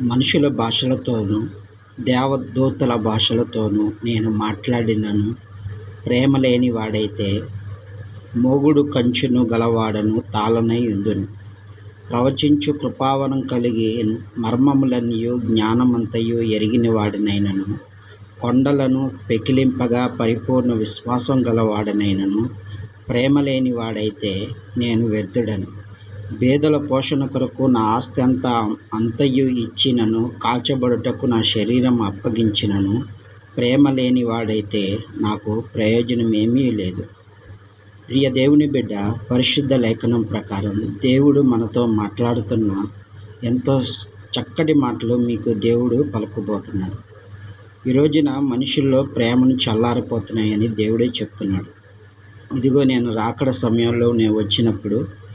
మనుషుల భాషలతోనూ దేవదూతల భాషలతోనూ నేను మాట్లాడినను. ప్రేమ లేని వాడైతే మోగుడు కంచును గలవాడను తాళనై ఉందును. ప్రవచించు కృపావనం కలిగి మర్మములన్నయూ జ్ఞానమంతయు ఎరిగిన వాడినైనను. కొండలను పెకిలింపగా పరిపూర్ణ విశ్వాసం గలవాడనైనను. ప్రేమ లేని వాడైతే నేను వ్యర్థుడను. బేదల పోషణ కొరకు నా ఆస్తి అంతా అంతయు ఇచ్చినను కాల్చబడుటకు నా శరీరం అప్పగించినను ప్రేమ లేని వాడైతే నాకు ప్రయోజనమేమీ లేదు. ప్రియ దేవుని బిడ్డ పరిశుద్ధ లేఖనం ప్రకారం దేవుడు మనతో మాట్లాడుతున్న ఎంతో చక్కటి మాటలు మీకు దేవుడు పలుకుబోతున్నాడు. ఈ రోజున మనుషుల్లో ప్రేమను చల్లారిపోతున్నాయని దేవుడే చెప్తున్నాడు. ఇదిగో నేను రాకడ సమయంలో నేను వచ్చినప్పుడు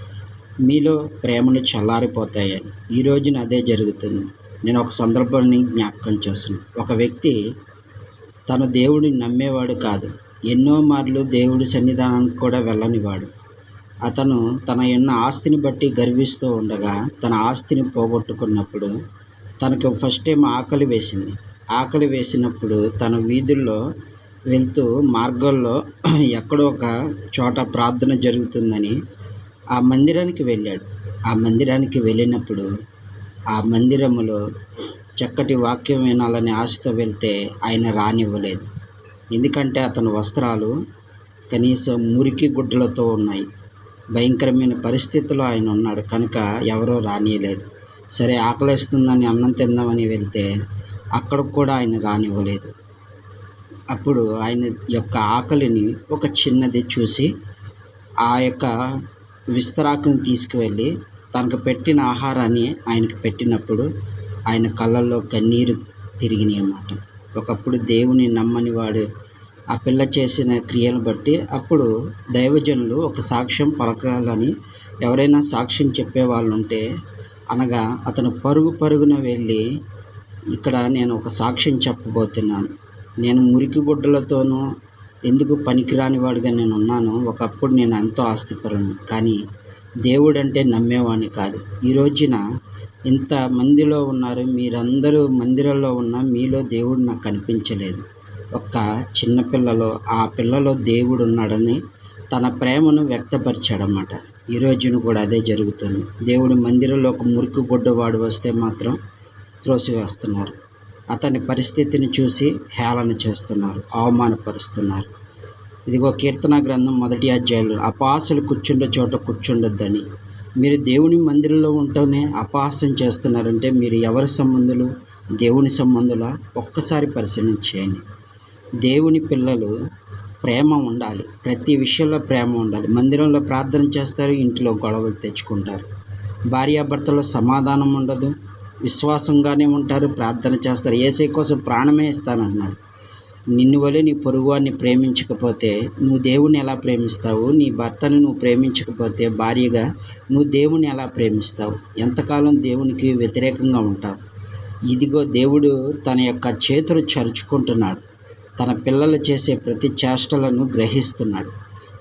మీలో ప్రేమను చల్లారిపోతాయని. ఈ రోజున అదే జరుగుతుంది. నేను ఒక సందర్భాన్ని జ్ఞాపకం చేస్తున్నాను ఒక వ్యక్తి తన దేవుడిని నమ్మేవాడు కాదు. ఎన్నో మార్లు దేవుడి సన్నిధానానికి కూడా వెళ్ళనివాడు అతను తన ఎన్న ఆస్తిని బట్టి గర్విస్తూ ఉండగా తన ఆస్తిని పోగొట్టుకున్నప్పుడు తనకు ఫస్ట్ టైం ఆకలి వేసింది. ఆకలి వేసినప్పుడు తన వీధుల్లో వెళ్తూ మార్గంలో ఎక్కడో ఒక చోట ప్రార్థన జరుగుతుందని ఆ మందిరానికి వెళ్ళాడు. ఆ మందిరానికి వెళ్ళినప్పుడు ఆ మందిరములో చక్కటి వాక్యం వినాలని ఆశతో వెళ్తే ఆయన రానివ్వలేదు. ఎందుకంటే అతని వస్త్రాలు కనీసం మురికి గుడ్డలతో ఉన్నాయి. భయంకరమైన పరిస్థితిలో ఆయన ఉన్నాడు. కనుక ఎవరో రానియలేదు. సరే ఆకలిస్తుందని అన్నం తిందామని వెళ్తే అక్కడ కూడా ఆయన రానివ్వలేదు. అప్పుడు ఆయన యొక్క ఆకలిని ఒక చిన్నది చూసి ఆ యొక్క విస్తరాకుని తీసుకువెళ్ళి తనకు పెట్టిన ఆహారాన్ని ఆయనకు పెట్టినప్పుడు ఆయన కళ్ళల్లో కన్నీరు తిరిగినాయి అన్నమాట. ఒకప్పుడు దేవుని నమ్మని వాడు ఆ పిల్ల చేసిన క్రియను బట్టి అప్పుడు దైవజనులు ఒక సాక్ష్యం పలకాలని ఎవరైనా సాక్ష్యం చెప్పే వాళ్ళు ఉంటే అనగా అతను పరుగు పరుగున వెళ్ళి ఇక్కడ నేను ఒక సాక్ష్యం చెప్పబోతున్నాను. నేను మురికి గుడ్డలతోనూ ఎందుకు పనికిరాని వాడిగా నేను ఉన్నాను ఒకప్పుడు నేను ఎంతో ఆస్తిపరును కానీ దేవుడు అంటే నమ్మేవాడిని కాదు. ఈ రోజున ఇంత మందిలో ఉన్నారు మీరందరూ మందిరంలో ఉన్న మీలో దేవుడు నాకు కనిపించలేదు. ఒక్క చిన్న పిల్లలో ఆ పిల్లలో దేవుడు ఉన్నాడని తన ప్రేమను వ్యక్తపరిచాడన్నమాట. ఈ రోజున కూడా అదే జరుగుతుంది. దేవుడు మందిరంలో ఒక మురికి గుడ్డవాడు వస్తే మాత్రం త్రోసివేస్తున్నారు. అతని పరిస్థితిని చూసి హేళన చేస్తున్నారు అవమానపరుస్తున్నారు. ఇదిగో కీర్తన గ్రంథం మొదటి అధ్యాయులు అపహాసలు కూర్చుండే చోట కూర్చుండొద్దని. మీరు దేవుని మందిరంలో ఉంటూనే అపహాసం చేస్తున్నారంటే మీరు ఎవరి సంబంధులు? దేవుని సంబంధులా? ఒక్కసారి పరిశీలించేయండి దేవుని పిల్లలు ప్రేమ ఉండాలి. ప్రతి విషయంలో ప్రేమ ఉండాలి. మందిరంలో ప్రార్థన చేస్తారు ఇంట్లో గొడవలు తెచ్చుకుంటారు. భార్యాభర్తలో సమాధానం ఉండదు. విశ్వాసంగానే ఉంటారు ప్రార్థన చేస్తారు. ఏసై కోసం ప్రాణమే ఇస్తానంటున్నారు. నిన్ను వలె నీ పొరుగువాన్ని ప్రేమించకపోతే నువ్వు దేవుని ఎలా ప్రేమిస్తావు? నీ భర్తను నువ్వు ప్రేమించకపోతే భార్యగా నువ్వు దేవుని ఎలా ప్రేమిస్తావు? ఎంతకాలం దేవునికి వ్యతిరేకంగా ఉంటావు? ఇదిగో దేవుడు తన యొక్క చేతులు చరుచుకుంటున్నాడు. తన పిల్లలు చేసే ప్రతి చేష్టలను గ్రహిస్తున్నాడు.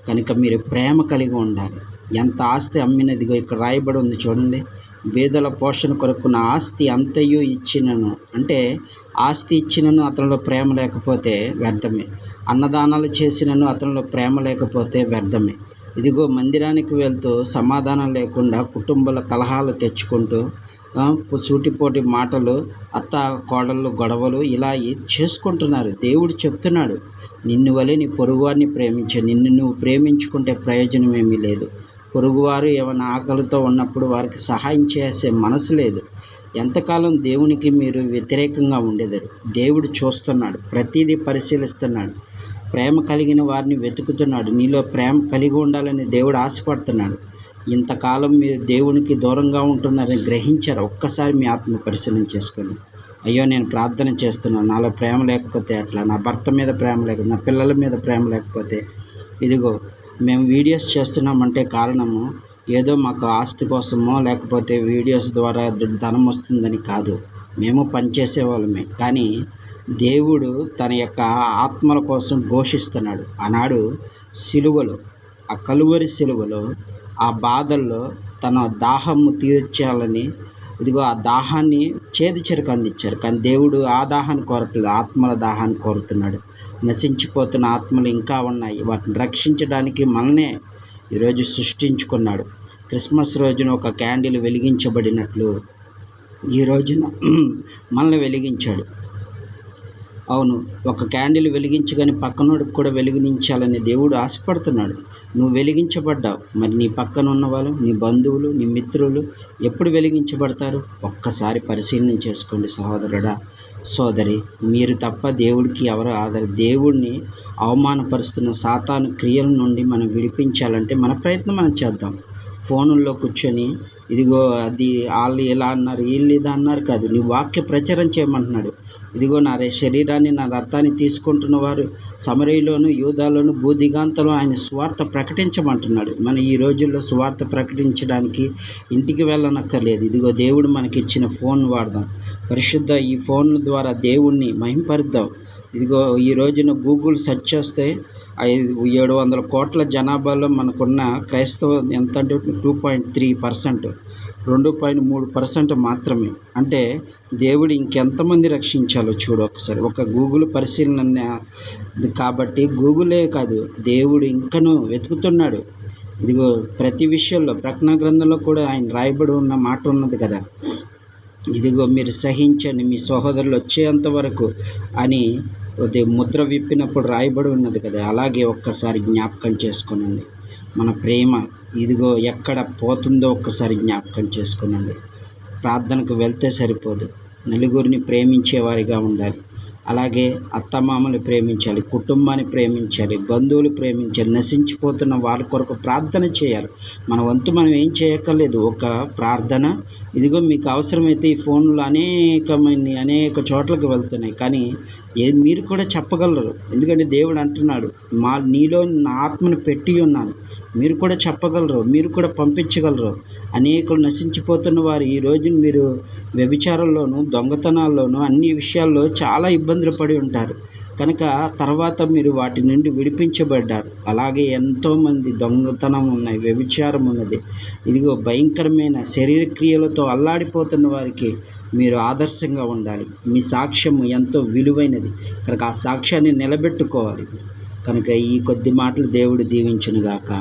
కనుక మీరు ప్రేమ కలిగి ఉండాలి. ఎంత ఆస్తి అమ్మినదిగో ఇక్కడ రాయబడి ఉంది చూడండి. బీదల పోషణ కొరకు నా ఆస్తి అంతయు ఇచ్చినను. అంటే ఆస్తి ఇచ్చినను అతనిలో ప్రేమ లేకపోతే వ్యర్థమే. అన్నదానాలు చేసినను అతనిలో ప్రేమ లేకపోతే వ్యర్థమే. ఇదిగో మందిరానికి వెళ్తూ సమాధానం లేకుండా కుటుంబాల కలహాలు తెచ్చుకుంటూ సూటిపోటి మాటలు అత్త కోడళ్ళు గొడవలు ఇలా చేసుకుంటున్నారు. దేవుడు చెప్తున్నాడు నిన్ను వలె నీ పొరుగువారిని ప్రేమించే. నిన్ను నువ్వు ప్రేమించుకుంటే ప్రయోజనం ఏమీ లేదు. పొరుగువారు ఏమైనా ఆకలితో ఉన్నప్పుడు వారికి సహాయం చేసే మనసు లేదు. ఎంతకాలం దేవునికి మీరు వ్యతిరేకంగా ఉండేదారు? దేవుడు చూస్తున్నాడు ప్రతిదీ పరిశీలిస్తున్నాడు ప్రేమ కలిగిన వారిని వెతుకుతున్నాడు నీలో ప్రేమ కలిగి ఉండాలని దేవుడు ఆశపడుతున్నాడు. ఇంతకాలం మీరు దేవునికి దూరంగా ఉంటున్నారని గ్రహించారు? ఒక్కసారి మీ ఆత్మ పరిశీలన చేసుకొని. అయ్యో నేను ప్రార్థన చేస్తున్నాను నాలో ప్రేమ లేకపోతే అట్లా నా భర్త మీద ప్రేమ లేకపోతే నా పిల్లల మీద ప్రేమ లేకపోతే? ఇదిగో మేము వీడియోస్ చేస్తున్నామంటే కారణము ఏదో మాకు ఆస్తి కోసమో లేకపోతే వీడియోస్ ద్వారా ధనం వస్తుందని కాదు. మేము పనిచేసే వాళ్ళమే కానీ దేవుడు తన యొక్క ఆత్మల కోసం ఘోషిస్తున్నాడు ఆనాడు సిలువలో ఆ కలువరి సిలువలో ఆ బాధల్లో తన దాహము తీర్చాలని ఇదిగో ఆ దాహాన్ని చేదు చెరుకు అందించారు. కానీ దేవుడు ఆ దాహాన్ని కోరట్లేదు. ఆత్మల దాహాన్ని కోరుతున్నాడు. నశించిపోతున్న ఆత్మలు ఇంకా ఉన్నాయి. వాటిని రక్షించడానికి మననే ఈరోజు సృష్టించుకున్నాడు. క్రిస్మస్ రోజున ఒక క్యాండిల్ వెలిగించబడినట్లు ఈ రోజున మనల్ని వెలిగించాడు. అవును ఒక క్యాండిల్ వెలిగించగానే పక్కనోడికి కూడా వెలిగించాలని దేవుడు ఆశపడుతున్నాడు. నువ్వు వెలిగించబడ్డావు. మరి నీ పక్కన ఉన్న వాళ్ళు నీ బంధువులు నీ మిత్రులు ఎప్పుడు వెలిగించబడతారు? ఒక్కసారి పరిశీలన చేసుకోండి సహోదరుడా. సోదరి మీరు తప్ప దేవుడికి ఎవరు ఆధార దేవుడిని అవమానపరుస్తున్న సాతాను క్రియల నుండి మనం విడిపించాలంటే మన ప్రయత్నం మనం చేద్దాం. ఫోనుల్లో కూర్చొని ఇదిగో అది వాళ్ళు ఇలా అన్నారు వీళ్ళు ఇది అన్నారు కాదు. నీ వాక్య ప్రచారం చేయమంటున్నాడు. ఇదిగో నా రే- శరీరాన్ని నా రక్తాన్ని తీసుకుంటున్న వారు సమరయులోను యూదాలోను భూదిగాంతలో ఆయన స్వార్థ ప్రకటించమంటున్నాడు. మన ఈ రోజుల్లో స్వార్థ ప్రకటించడానికి ఇంటికి వెళ్ళనక్కర్లేదు. ఇదిగో దేవుడు మనకిచ్చిన ఫోన్ వాడదాం. పరిశుద్ధ ఈ ఫోన్ ద్వారా దేవుణ్ణి మహింపరుద్దాం. ఇదిగో ఈ రోజున గూగుల్ సెర్చ్ చేస్తే ఐదు ఏడు వందల కోట్ల జనాభాలో మనకున్న క్రైస్తవం ఎంత అంటే టూ పాయింట్ త్రీ పర్సెంట్ రెండు పాయింట్ మూడు పర్సెంట్ మాత్రమే. అంటే దేవుడు ఇంకెంతమంది రక్షించాలో చూడు ఒకసారి. ఒక గూగుల్ పరిశీలన కాబట్టి గూగులే కాదు దేవుడు ఇంకనూ వెతుకుతున్నాడు. ఇదిగో ప్రతి విషయంలో ప్రకటన గ్రంథంలో కూడా ఆయన రాయబడి ఉన్న మాట ఉన్నది కదా. ఇదిగో మీరు సహించండి మీ సహోదరులు వచ్చేంత వరకు అని ముద్ర విప్పినప్పుడు రాయబడి ఉన్నది కదా. అలాగే ఒక్కసారి జ్ఞాపకం చేసుకోనండి. మన ప్రేమ ఇదిగో ఎక్కడ పోతుందో ఒక్కసారి జ్ఞాపకం చేసుకునండి. ప్రార్థనకు వెళ్తే సరిపోదు. నలుగురిని ప్రేమించేవారిగా ఉండాలి. అలాగే అత్తమామలు ప్రేమించాలి కుటుంబాన్ని ప్రేమించాలి బంధువులు ప్రేమించాలి నశించిపోతున్న వాళ్ళ కొరకు ప్రార్థన చేయాలి. మన వంతు మనం ఏం చేయక్కర్లేదు ఒక ప్రార్థన. ఇదిగో మీకు అవసరమైతే ఈ ఫోన్లు అనేకమైన అనేక చోట్లకి వెళ్తున్నాయి కానీ ఏ మీరు కూడా చెప్పగలరు. ఎందుకంటే దేవుడు అంటున్నాడు మా నీలో నా ఆత్మను పెట్టి ఉన్నాను మీరు కూడా చెప్పగలరు మీరు కూడా పంపించగలరు. అనేకులు నశించిపోతున్న వారు ఈ రోజు మీరు వ్యభిచారంలోను దొంగతనాల్లోనూ అన్ని విషయాల్లో చాలా ఇబ్బంది ఇబ్బందులు పడి ఉంటారు. కనుక తర్వాత మీరు వాటి నుండి విడిపించబడ్డారు. అలాగే ఎంతోమంది దొంగతనం ఉన్నాయి వ్యభిచారం ఉన్నది. ఇదిగో భయంకరమైన శరీర క్రియలతో అల్లాడిపోతున్న వారికి మీరు ఆదర్శంగా ఉండాలి. మీ సాక్ష్యము ఎంతో విలువైనది. కనుక ఆ సాక్ష్యాన్ని నిలబెట్టుకోవాలి. కనుక ఈ కొద్ది మాటలు దేవుడు దీవించునుగాక.